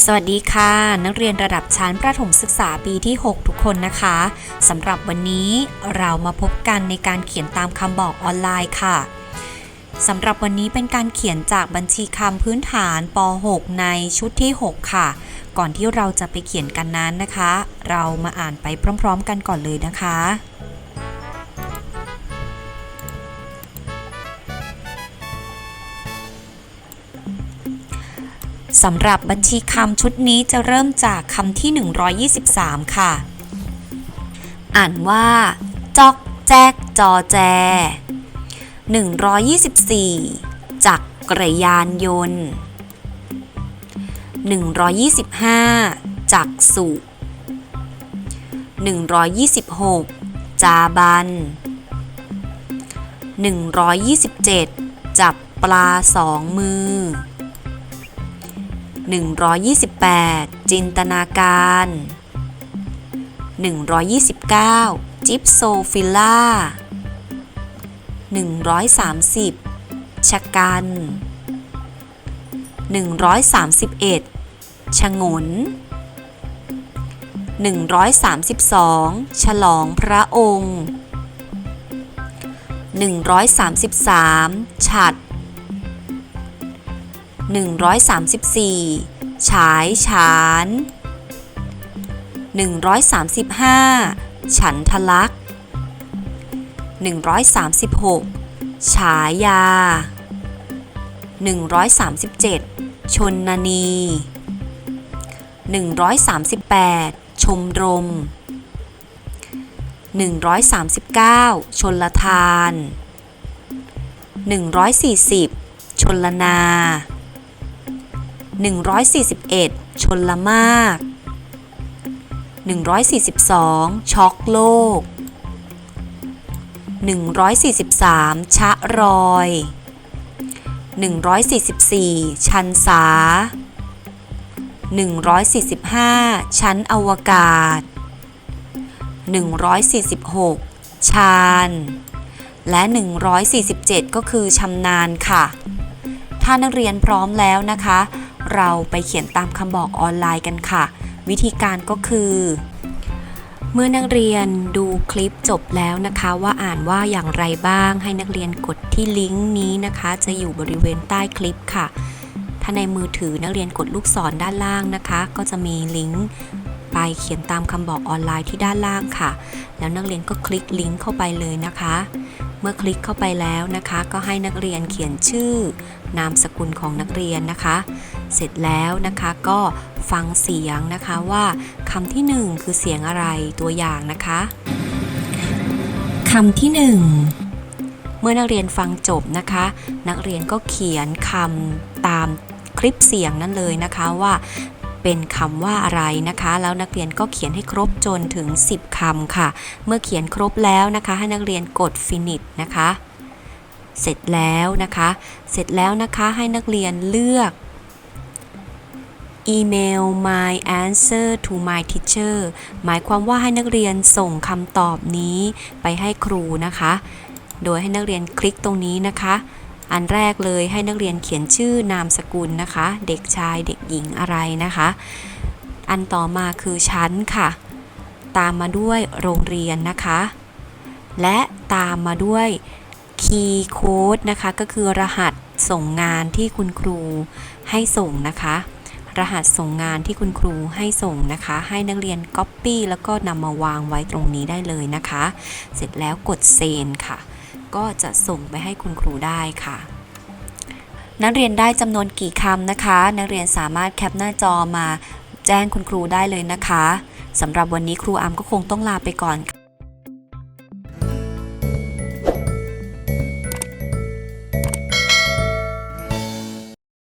สวัสดีค่ะ นักเรียนระดับชั้นประถมศึกษาปีที่ 6 ทุกคนนะคะสำหรับวันนี้เรามาพบกันในการเขียนตามคำบอกออนไลน์ค่ะสำหรับวันนี้เป็นการเขียนจากบัญชีคำพื้นฐานป .6 ในชุดที่ 6 ค่ะ ก่อนที่เราจะไปเขียนกันนั้นนะคะ เรามาอ่านไปพร้อม ๆ กันก่อนเลยนะคะ สำหรับบัญชีคำชุดนี้จะเริ่มจากคำที่ 123 ค่ะ อ่านว่า จอกแจกจอแจ 124 จักกระยานยนต์ 125 จักสุ 126 จาบัน 127 จับปลาสองมือ 128 จินตนาการ 129 จิปโซฟิล่า 130 ชะกัน 131 ชะงน 132 ฉลองพระองค์ 133 ฉัด 134 ฉายฉาน 135 ฉันทะลัก136 ฉายา 137 ชนนนี 138 ชมรม 139 ชนละทาน 140 ชนละนา 141 ชนละมาก 142 ช็อกโลก 143 ชะรอย 144 ชันสา 145 ชั้นอวกาศ 146 ชาญ และ 147 ก็คือชำนาญค่ะ ถ้านักเรียนพร้อมแล้วนะคะ เราไปเขียนตามคำบอกออนไลน์กันค่ะ วิธีการก็คือ เมื่อนักเรียนดูคลิปจบแล้วนะคะ ว่าอ่านว่าอย่างไรบ้าง ให้นักเรียนกดที่ลิงก์นี้นะคะ จะอยู่บริเวณใต้คลิปค่ะ ถ้าในมือถือนักเรียนกดลูกศรด้านล่างนะคะ ก็จะมีลิงก์ไปเขียนตามคำบอกออนไลน์ที่ด้านล่างค่ะ แล้วนักเรียนก็คลิกลิงก์เข้าไปเลยนะคะ เมื่อคลิกเข้าไปแล้วนะคะ ก็ให้นักเรียนเขียนชื่อนามสกุลของนักเรียนนะคะ เสร็จแล้วนะคะก็ฟังเสียงนะคะว่าคำที่หนึ่งคือเสียงอะไรตัวอย่างนะคะคำที่หนึ่งเมื่อนักเรียนฟังจบนะคะ นักเรียนก็เขียนคำตามคลิปเสียงนั้นเลยนะคะว่าเป็นคำว่าอะไรนะคะ แล้วนักเรียนก็เขียนให้ครบจนถึง 10คำค่ะ เมื่อเขียนครบแล้วนะคะ ให้นักเรียนกด finish นะคะ เสร็จแล้วนะคะ เสร็จแล้วนะคะให้นักเรียนเลือก อีเมล my answer to my teacher หมายความว่าให้นักเรียนส่งคำตอบนี้ไปให้ครูนะคะ โดยให้นักเรียนคลิกตรงนี้นะคะ อันแรกเลยให้นักเรียนเขียนชื่อนามสกุลนะคะ เด็กชายเด็กหญิงอะไรนะคะ อันต่อมาคือชั้นค่ะ ตามมาด้วยโรงเรียนนะคะ และตามมาด้วยคีย์โค้ดนะคะ ก็คือรหัสส่งงานที่คุณครูให้ส่งนะคะ รหัสส่งงานที่คุณครูให้ส่งนะคะ ให้นักเรียน Copy แล้วก็นำมาวางไว้ตรงนี้ได้เลยนะคะ เสร็จแล้วกดเซนค่ะ ก็จะส่งไปให้คุณครูได้ค่ะนักเรียนได้จำนวนกี่คำนะคะ นักเรียนสามารถแคปหน้าจอมาแจ้งคุณครูได้เลยนะคะสำหรับวันนี้ครูอามก็คงต้องลาไปก่อนค่ะ